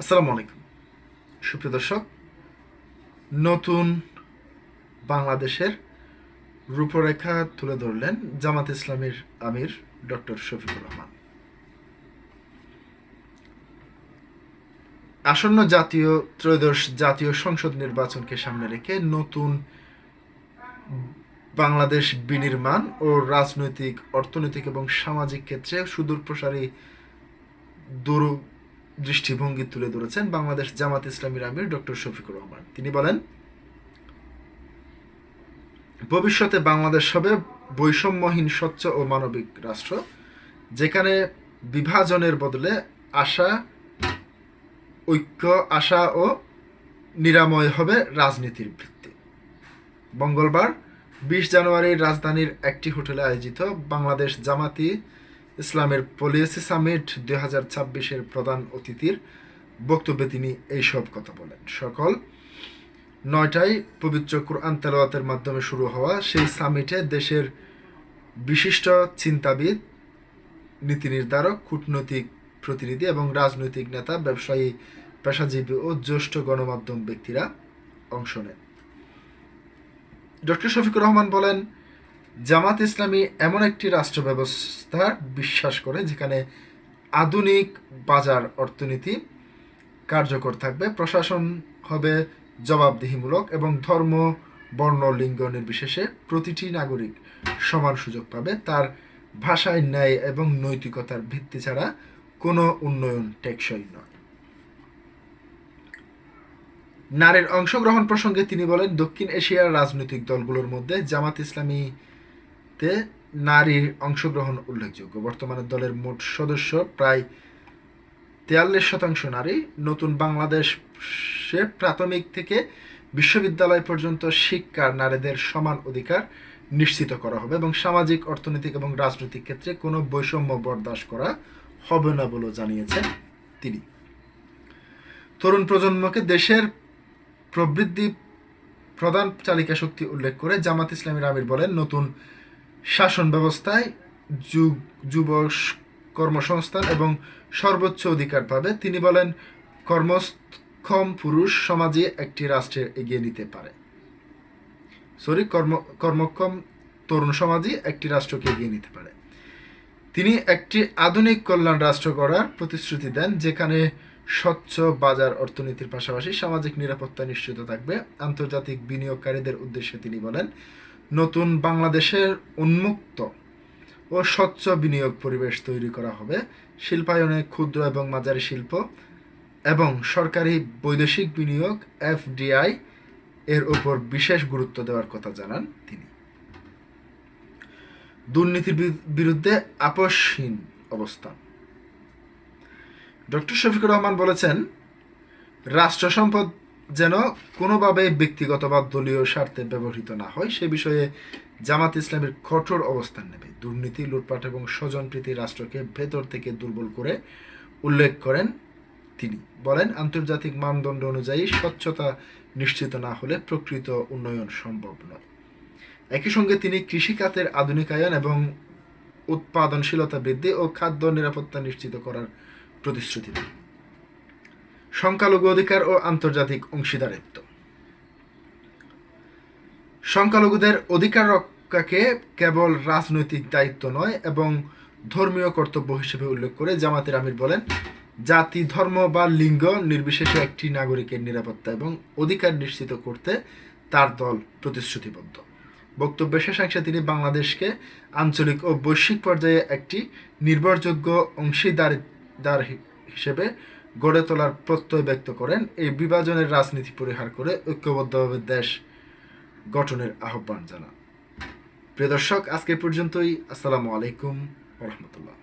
আসসালামু আলাইকুম। সুপ্রিয় দর্শক, নতুন বাংলাদেশের রূপরেখা তুলে ধরলেন জামাত ইসলামীর আমির ডক্টর শফিকুর রহমান। আসন্ন জাতীয় ত্রয়োদশ জাতীয় সংসদ নির্বাচনকে সামনে রেখে নতুন বাংলাদেশ বিনির্মাণ ও রাজনৈতিক, অর্থনৈতিক এবং সামাজিক ক্ষেত্রে সুদূর প্রসারী দৃষ্টিভঙ্গি তুলে ধরেছেন বাংলাদেশ জামাত ইসলামীর আমির ডক্টর শফিকুর রহমান। তিনি বলেন, ভবিষ্যতে বাংলাদেশ হবে বৈষম্যহীন, স্বচ্ছ ও মানবিক রাষ্ট্র, যেখানে বিভাজনের বদলে আশা, ঐক্য, আশা ও নিরাময় হবে রাজনীতির ভিত্তি। মঙ্গলবার বিশ জানুয়ারি রাজধানীর একটি হোটেলে আয়োজিত বাংলাদেশ জামাতি ইসলামের পলিসি সামিট দুই হাজার ছাব্বিশের প্রধান অতিথির বক্তব্যে তিনি এইসব কথা বলেন। সকল নয়টায় পবিত্র কোরআন তেলাওয়াতের মাধ্যমে শুরু হওয়া সেই সামিটে দেশের বিশিষ্ট চিন্তাবিদ, নীতি নির্ধারক, কূটনৈতিক প্রতিনিধি এবং রাজনৈতিক নেতা, ব্যবসায়ী, পেশাজীবী ও জ্যেষ্ঠ গণমাধ্যম ব্যক্তিরা অংশ নেন। ডক্টর শফিকুর রহমান বলেন জামাত ইসলামী এমন একটি রাষ্ট্র ব্যবস্থা বিশ্বাস করে যেখানে আধুনিক বাজার অর্থনীতি কার্যকর থাকবে, প্রশাসন হবে জবাবদিহিমূলক এবং ধর্ম, বর্ণ, লিঙ্গ নির্বিশেষে প্রতিটি নাগরিক সমান সুযোগ পাবে। তার ভাষায় ন্যায় এবং নৈতিকতার ভিত্তি ছাড়া কোনো উন্নয়ন টেকসই নয়। নারীর অংশগ্রহণ প্রসঙ্গে তিনি বলেন, দক্ষিণ এশিয়ার রাজনৈতিক দলগুলোর মধ্যে জামাত ইসলামীতে নারীর অংশগ্রহণ উল্লেখযোগ্য। বর্তমানে দলের মোট সদস্য প্রায় তেয়াল্লিশ শতাংশ নারী। নতুন বাংলাদেশে প্রাথমিক থেকে বিশ্ববিদ্যালয় পর্যন্ত শিক্ষার নারীদের সমান অধিকার নিশ্চিত করা হবে এবং সামাজিক, অর্থনৈতিক এবং রাজনৈতিক ক্ষেত্রে কোনো বৈষম্য বরদাস্ত করা হবে না বলেও জানিয়েছেন তিনি। তরুণ প্রজন্মকে দেশের প্রবৃদ্ধি প্রধান চালিকা শক্তি উল্লেখ করে জামাত ইসলামীর আমির বলেন, নতুন শাসন ব্যবস্থায় যুগ যুব কর্মসংস্থান এবং সর্বোচ্চ অধিকার পাবে। তিনি বলেন, কর্মক্ষম পুরুষ সমাজে একটি রাষ্ট্রে এগিয়ে নিতে পারে। সরি, কর্ম, কর্মক্ষম তরুণ সমাজই একটি রাষ্ট্রকে এগিয়ে নিতে পারে। তিনি একটি আধুনিক কল্যাণ রাষ্ট্র গড়ার প্রতিশ্রুতি দেন, যেখানে স্বচ্ছ বাজার অর্থনীতির পাশাপাশি সামাজিক নিরাপত্তা নিশ্চিত থাকবে। আন্তর্জাতিক বিনিয়োগকারীদের উদ্দেশ্যে তিনি বলেন নতুন বাংলাদেশের উন্মুক্ত ও স্বচ্ছ বিনিয়োগ পরিবেশ তৈরি করা হবে। শিল্পায়নে ক্ষুদ্র এবং মাঝারি শিল্প এবং সরকারি বৈদেশিক বিনিয়োগ, এফডিআই, এর উপর বিশেষ গুরুত্ব দেওয়ার কথা জানান তিনি। দুর্নীতির বিরুদ্ধে আপোষহীন অবস্থান। ডক্টর শফিকুর রহমান বলেছেন রাষ্ট্র সম্পদ যেন কোনোভাবে ব্যক্তিগত বা দলীয় স্বার্থে ব্যবহৃত না হয়, সে বিষয়ে জামাত ইসলামের কঠোর অবস্থান নেবে। দুর্নীতি, লুটপাট এবং স্বজনপ্রীতি রাষ্ট্রকে ভেতর থেকে দুর্বল করে উল্লেখ করেন তিনি। বলেন, আন্তর্জাতিক মানদণ্ড অনুযায়ী স্বচ্ছতা নিশ্চিত না হলে প্রকৃত উন্নয়ন সম্ভব নয়। একই সঙ্গে তিনি কৃষিখাতের আধুনিকায়ন এবং উৎপাদনশীলতা বৃদ্ধি ও খাদ্য নিরাপত্তা নিশ্চিত করার প্রতিশ্রুতি দেন। সংখ্যালঘু অধিকার ও আন্তর্জাতিক অংশীদারিত্ব। সংখ্যালঘুদের অধিকার রক্ষাকে কেবল রাজনৈতিক দায়িত্ব নয়, এবং ধর্মীয় কর্তব্য হিসেবে উল্লেখ করে জামাতের আমির বলেন, জাতি, ধর্ম বা লিঙ্গ নির্বিশেষে একটি নাগরিকের নিরাপত্তা এবং অধিকার নিশ্চিত করতে তার দল প্রতিশ্রুতিবদ্ধ। বক্তব্যের শেষাংশে তিনি বাংলাদেশকে আঞ্চলিক ও বৈশ্বিক পর্যায়ে একটি নির্ভরযোগ্য অংশীদারিদার হিসেবে গড়ে তোলার প্রত্যয় ব্যক্ত করেন এই বিভাজনের রাজনীতি পরিহার করে ঐক্যবদ্ধভাবে দেশ গঠনের আহ্বান জানান। প্রিয় দর্শক, আজকে পর্যন্তই। আসসালামু আলাইকুম রহমতুল্লাহ।